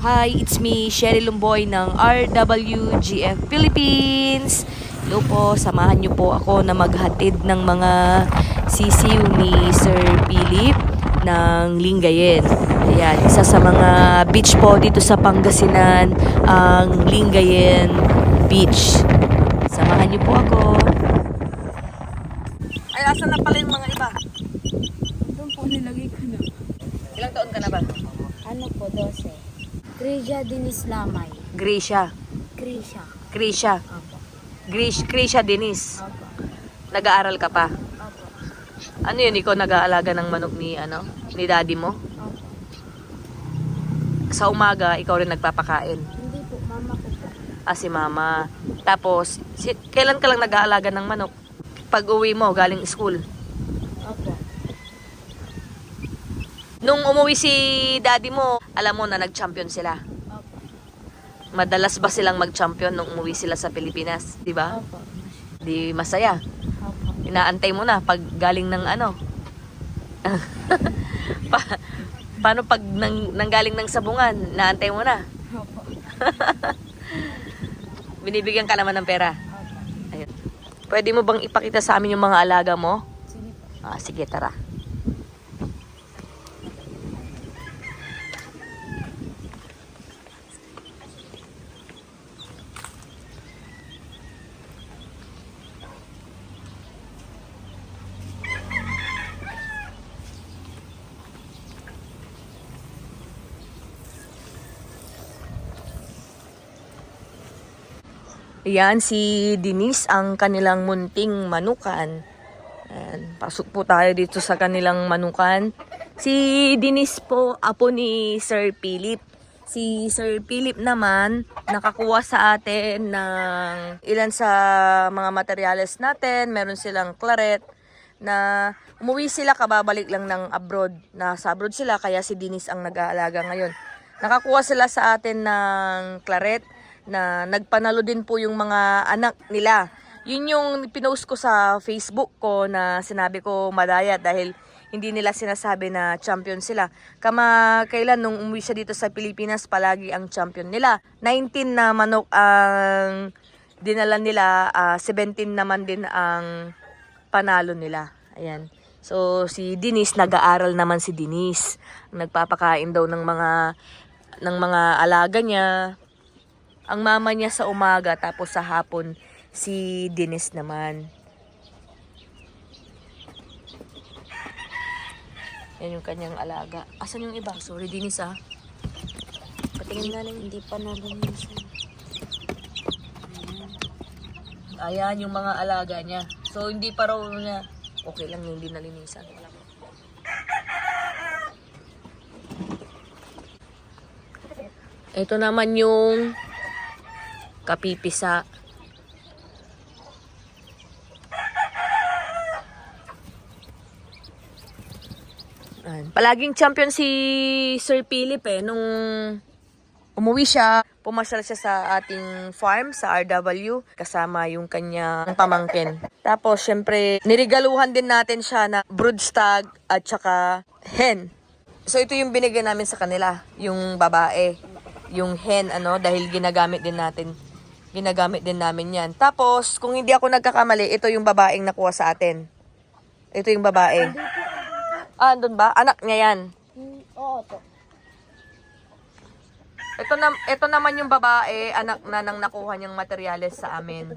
Hi, it's me, Sherry Lumboy ng RWGF Philippines. Hello po, samahan niyo po ako na maghatid ng mga sisiw ni Sir Philip ng Lingayen. Ayan, isa sa mga beach po dito sa Pangasinan, ang Lingayen Beach. Samahan niyo po ako. Ay, asan na pala yung mga iba? Doon po nilagay ko na. Ilang taon ka na ba? Ano po, 12. Grisha Dinis Lamay. Grisha. Grisha. Grisha. Opo. Grish, Grisha Denise. Opo. Nag-aaral ka pa? Opo. Ano yun, ikaw nag-aalaga ng manok ni, ano, ni daddy mo? Opo. Sa umaga, ikaw rin nagpapakain. Hindi po, mama ko po. Ah, si mama. Tapos, si, kailan ka lang nag-aalaga ng manok? Pag uwi mo, galing school. Opo. Nung umuwi si daddy mo, alam mo na nag-champion sila. Opo. Madalas ba silang mag-champion nung umuwi sila sa Pilipinas? Di ba? Opo. Di masaya. Opo. Inaantay mo na pag galing ng ano. pa, paano pag nang, nanggaling ng sabungan, naantay mo na. Opo. Binibigyan ka naman ng pera. Opo. Ayun. Pwede mo bang ipakita sa amin yung mga alaga mo? Sige. Ah, sige, tara. Yan, si Denise ang kanilang munting manukan. Ayan, pasok po tayo dito sa kanilang manukan. Si Denise po, apo ni Sir Philip. Si Sir Philip naman, nakakuha sa atin ng ilan sa mga materyales natin. Meron silang claret na umuwi sila kababalik lang ng abroad. Nasa abroad sila, kaya si Denise ang nag-aalaga ngayon. Nakakuha sila sa atin ng claret na nagpanalo din po yung mga anak nila. Yun yung pinost ko sa Facebook ko na sinabi ko madaya dahil hindi nila sinasabi na champion sila. Kama kailan nung umuwi siya dito sa Pilipinas, palagi ang champion nila. 19 na manok ang dinala nila, ah, 17 naman din ang panalo nila. Ayan. So, si Denise, nag-aaral naman si Denise. Nagpapakain daw ng mga ng mga alaga niya. Ang mama niya sa umaga, tapos sa hapon, si Denise naman. Yan yung kanyang alaga. Asan yung iba? Sorry, Denise ah. Patingin nga lang. Hindi pa nalinisan. Ayan yung mga alaga niya. So, hindi pa raw niya. Okay lang hindi nalinisan. Ito naman yung kapipisa. Ayan. Palaging champion si Sir Philip eh. Nung umuwi siya, pumasal siya sa ating farm sa RW kasama yung kanyang pamangkin. Tapos syempre, nirigaluhan din natin siya na broodstag at saka hen. So ito yung binigay namin sa kanila, yung babae. Yung hen ano dahil ginagamit din natin. Ginagamit din namin 'yan. Tapos kung hindi ako nagkakamali, ito yung babaeng nakuha sa atin. Ito yung babae. Ah, andun ba? Anak niya 'yan. Oo po. Ito, na, ito naman yung babae, anak na nang nakuha niyang materyales sa amin.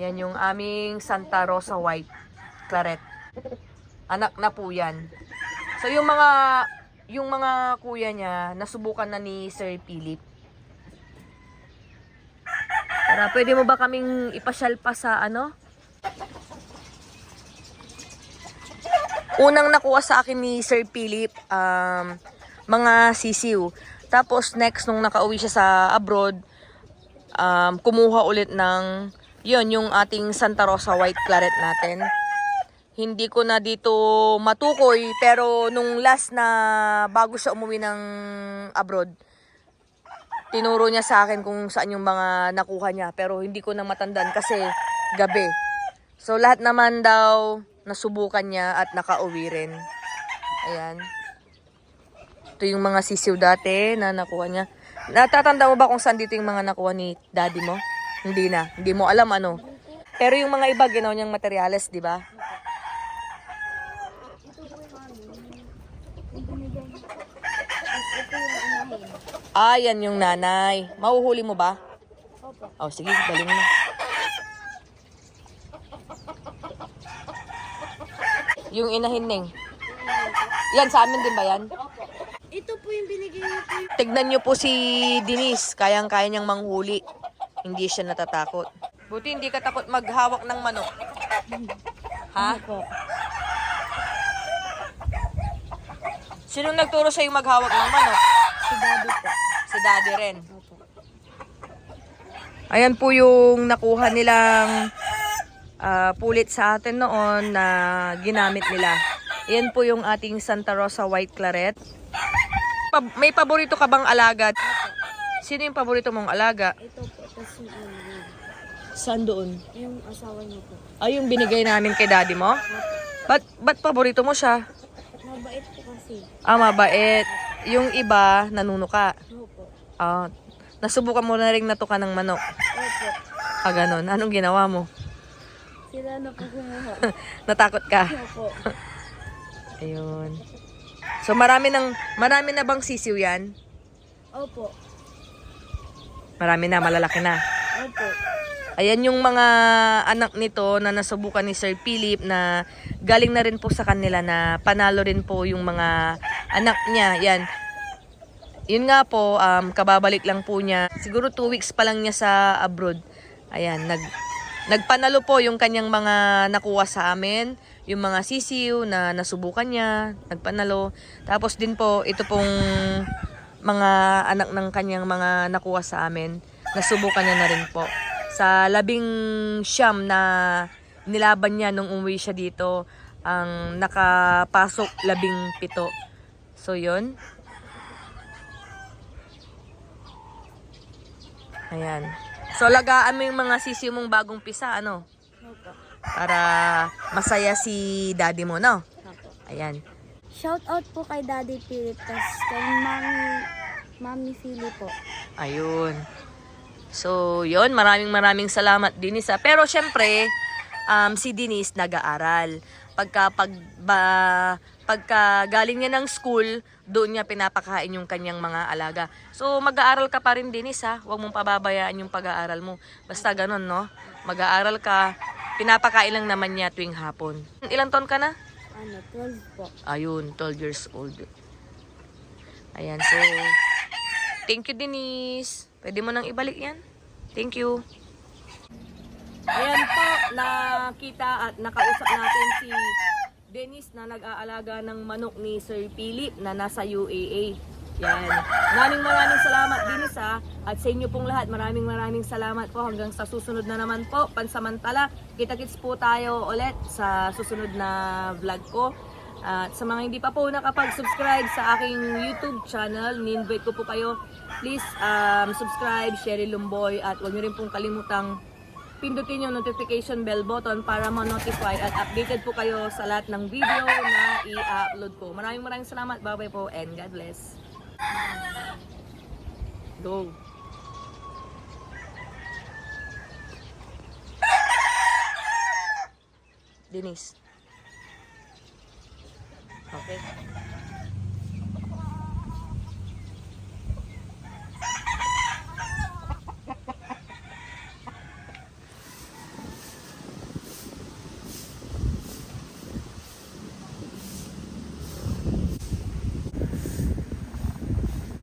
Yan yung aming Santa Rosa White Claret. Anak na po yan. So yung mga yung mga kuya niya, nasubukan na ni Sir Philip. Tara, pwede mo ba kaming ipasyal pa sa ano? Unang nakuha sa akin ni Sir Philip, um, mga sisiw. Tapos next, nung nakauwi siya sa abroad, um, kumuha ulit ng, yon yung ating Santa Rosa White Claret natin. Hindi ko na dito matukoy, pero nung last na bago siya umuwi ng abroad, tinuro niya sa akin kung saan yung mga nakuha niya. Pero hindi ko na matandaan kasi gabi. So lahat naman daw nasubukan niya at nakauwi rin. Ayan. Ito yung mga sisiw dati na nakuha niya. Natatanda mo ba kung saan dito yung mga nakuha ni daddy mo? Hindi na. Hindi mo alam ano. Pero yung mga iba, ginawa niyang materyales, di ba? Ito po yung ano, yung binigay. Tapos ito yung inahin. Ah, yan yung nanay. Mahuhuli mo ba? Opo. Oh, sige, galing mo. Yung inahineng. Yan, sa amin din ba yan? Ito po yung binigay niyo po yung... Tignan nyo po si Denise. Kayang-kaya niyang manghuli. Hindi siya natatakot. Buti hindi ka takot maghawak ng manok. Ha? Opo. Sino nagturo sa'yo maghawak ng manok? Si daddy po. Si daddy rin. Opo. Ayan po yung nakuha nilang ah, pulit sa atin noon na ginamit nila. Ayan po yung ating Santa Rosa White Claret. Pa- may paborito ka bang alaga? Sino yung paborito mong alaga? Ito po. Tapos yung ano. Saan doon? yung asawa niyo po. Ay, yung binigay namin kay daddy mo? Ba't, ba't paborito mo siya? Mabait po kasi. Ah, mabait. Yung iba, nanunuka. Opo. Ah, nasubukan mo na rin natuka ng manok. Opo. Ah, ganun. Anong ginawa mo? Sila na po kumuha. Natakot ka? Opo. Ayun. So, marami ng, marami na bang sisiw yan? Opo. Marami na, malalaki na. Opo. Ayan yung mga anak nito na nasubukan ni Sir Philip na galing na rin po sa kanila na panalo rin po yung mga anak niya. Yan. Yun nga po, um, kababalik lang po niya. Siguro two weeks pa lang niya sa abroad. Ayan, nag, nagpanalo po yung kanyang mga nakuha sa amin. Yung mga sisiw na nasubukan niya, nagpanalo. Tapos din po, ito pong mga anak ng kanyang mga nakuha sa amin, nasubukan niya na rin po. Sa labing siyam na nilaban niya nung umuwi siya dito, ang nakapasok labing pito. So, yun. Ayan. So, lagaan mo yung mga sisiw mong bagong pisa, ano? Opo. Para masaya si daddy mo, no? Opo. Ayan. Shout out po kay Daddy Philip, tas kay Mami, Mami Philip po. Ayun. So, yon maraming maraming salamat, Denise. ah. Pero syempre, um, si Denise nag-aaral. Pagka, pag, ba, pagka galing niya ng school, doon niya pinapakain yung kanyang mga alaga. So, mag-aaral ka pa rin, Denise, ha? Huwag mong pababayaan yung pag-aaral mo. Basta ganun, no? Mag-aaral ka, pinapakain lang naman niya tuwing hapon. Ilang taon ka na? Ano, 12 po. Ayun, 12 years old. Ayan, so, thank you, Denise. Pwede mo nang ibalik yan. Thank you. Ayan po, nakita at nakausap natin si Denise na nag-aalaga ng manok ni Sir Philip na nasa UAA. Yan. Maraming maraming salamat, Denise ha. At sa inyo pong lahat, maraming maraming salamat po. Hanggang sa susunod na naman po, pansamantala. Kita-kits po tayo ulit sa susunod na vlog ko. At sa mga hindi pa po nakapag-subscribe sa aking YouTube channel, ni-invite ko po kayo. Please um, subscribe, Sherry Lumboy, at huwag niyo rin pong kalimutang pindutin yung notification bell button para ma-notify at updated po kayo sa lahat ng video na i-upload ko. Maraming maraming salamat. Bye-bye po and God bless. Go. Denise. Okay.